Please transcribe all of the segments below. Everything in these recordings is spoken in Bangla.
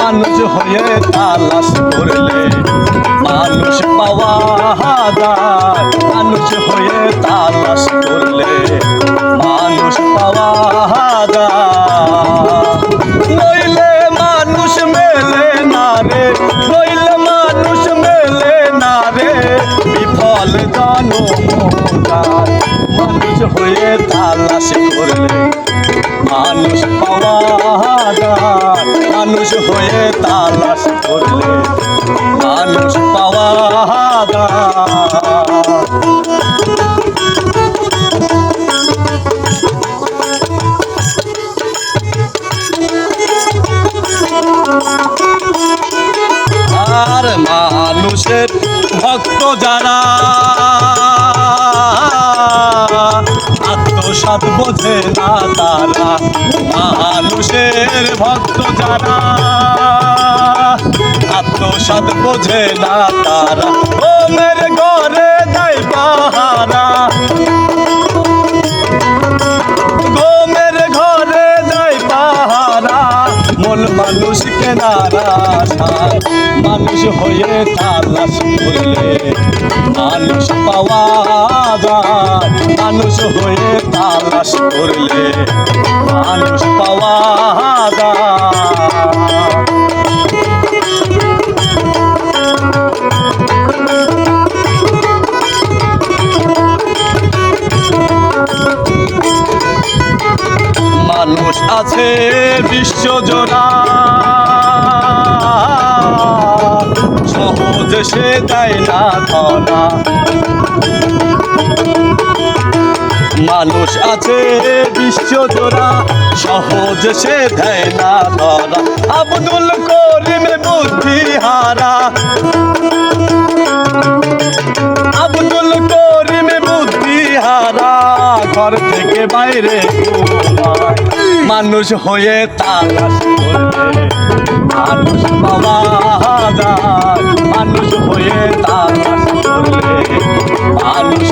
মানুষ হয়ে তালাশ করলে মানুষ পাওয়া যায় মানুষ হয়ে তালাশ করলে মানুষ পাওয়া যায় নইলে মানুষ মেলে না রে, নইলে মানুষ মেলে না রে। বিফল জানো মানুষ হয়ে তালাশ করলে মানুষ পাওয়া আর মানুষের ভক্ত যারা আত্মসাত বোঝে না তারা মানুষের ভক্ত যারা আত্মসাত বোঝে না তারা। ও মেরে দেয় পাহারা মানুষ হয়ে তালাশ করলে মানুষ পাওয়া যায়। মানুষ হয়ে তালাশ করলে মানুষ পাওয়া যায়। মানুষ আছে বিশ্বজোড়া সে দেয় না ধরা। মানুষ আছে বিশ্বজোড়া সহজ সে দেয় না ধরা। আব্দুল করিম বুদ্ধি হারা। আব্দুল করিম বুদ্ধি হারা, ঘর থেকে বাইরে। মানুষ হয়ে তালাশ মানুষ মানুষ হয়ে মানুষ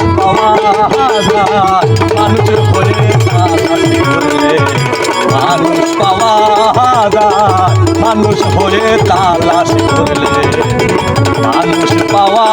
মানুষ মানুষ হয়ে তালাশ করলে মানুষ পাওয়া